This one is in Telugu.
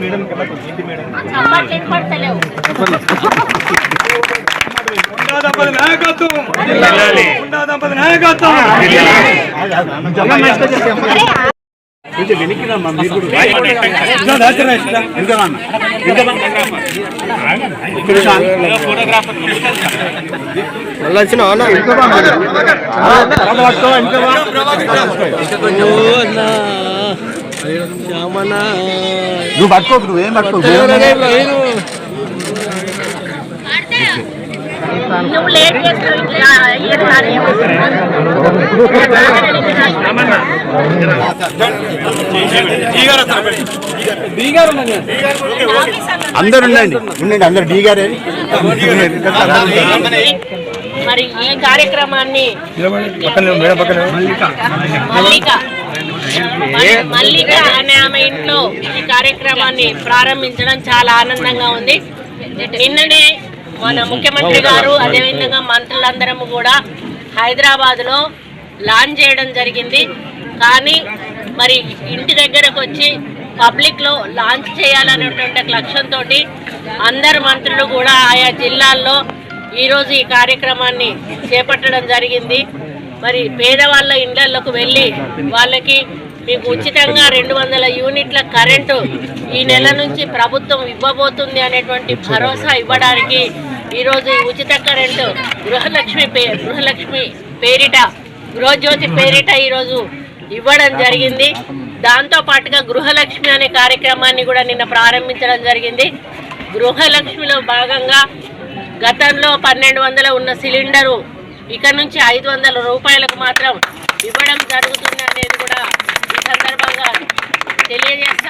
ఈరోజు చప్పట్లు వినపడతలేవు గుండా దంపతి నాయకత్వం గుండా దంపతి నాయకత్వం నువ్వు పట్టుకోకు నువ్వేం పట్టుకోకు? నువ్వు లేట్ చేస్తావు ఇట్లా అయ్యేది కానీ అందరు ఉండండి ఉండండి అందరు డీ గారే. మరి ఈ కార్యక్రమాన్ని మల్లిక మల్లిక అనే ఆమె ఇంట్లో ఈ కార్యక్రమాన్ని ప్రారంభించడం చాలా ఆనందంగా ఉంది. నిన్ననే మన ముఖ్యమంత్రి గారు అదేవిధంగా మంత్రులందరము కూడా హైదరాబాద్లో లాంచ్ చేయడం జరిగింది. కానీ మరి ఇంటి దగ్గరకు వచ్చి పబ్లిక్లో లాంచ్ చేయాలనేటువంటి లక్ష్యంతో అందరు మంత్రులు కూడా ఆయా జిల్లాల్లో ఈరోజు ఈ కార్యక్రమాన్ని చేపట్టడం జరిగింది. మరి పేదవాళ్ళ ఇళ్ళకు వెళ్ళి వాళ్ళకి మీకు ఉచితంగా రెండు వందల యూనిట్ల కరెంటు ఈ నెల నుంచి ప్రభుత్వం ఇవ్వబోతుంది అనేటువంటి భరోసా ఇవ్వడానికి ఈరోజు ఈ ఉచిత కరెంటు గృహలక్ష్మి పే గృహలక్ష్మి పేరిట గృహజ్యోతి పేరిట ఈరోజు ఇవ్వడం జరిగింది. దాంతో పాటుగా గృహలక్ష్మి అనే కార్యక్రమాన్ని కూడా నిన్న ప్రారంభించడం జరిగింది. గృహలక్ష్మిలో భాగంగా గతంలో పన్నెండు వందల ఉన్న సిలిండరు ఇక నుంచి ఐదు వందల రూపాయలకు మాత్రం ఇవ్వడం జరుగుతుంది అనేది కూడా ఈ సందర్భంగా తెలియజేస్తా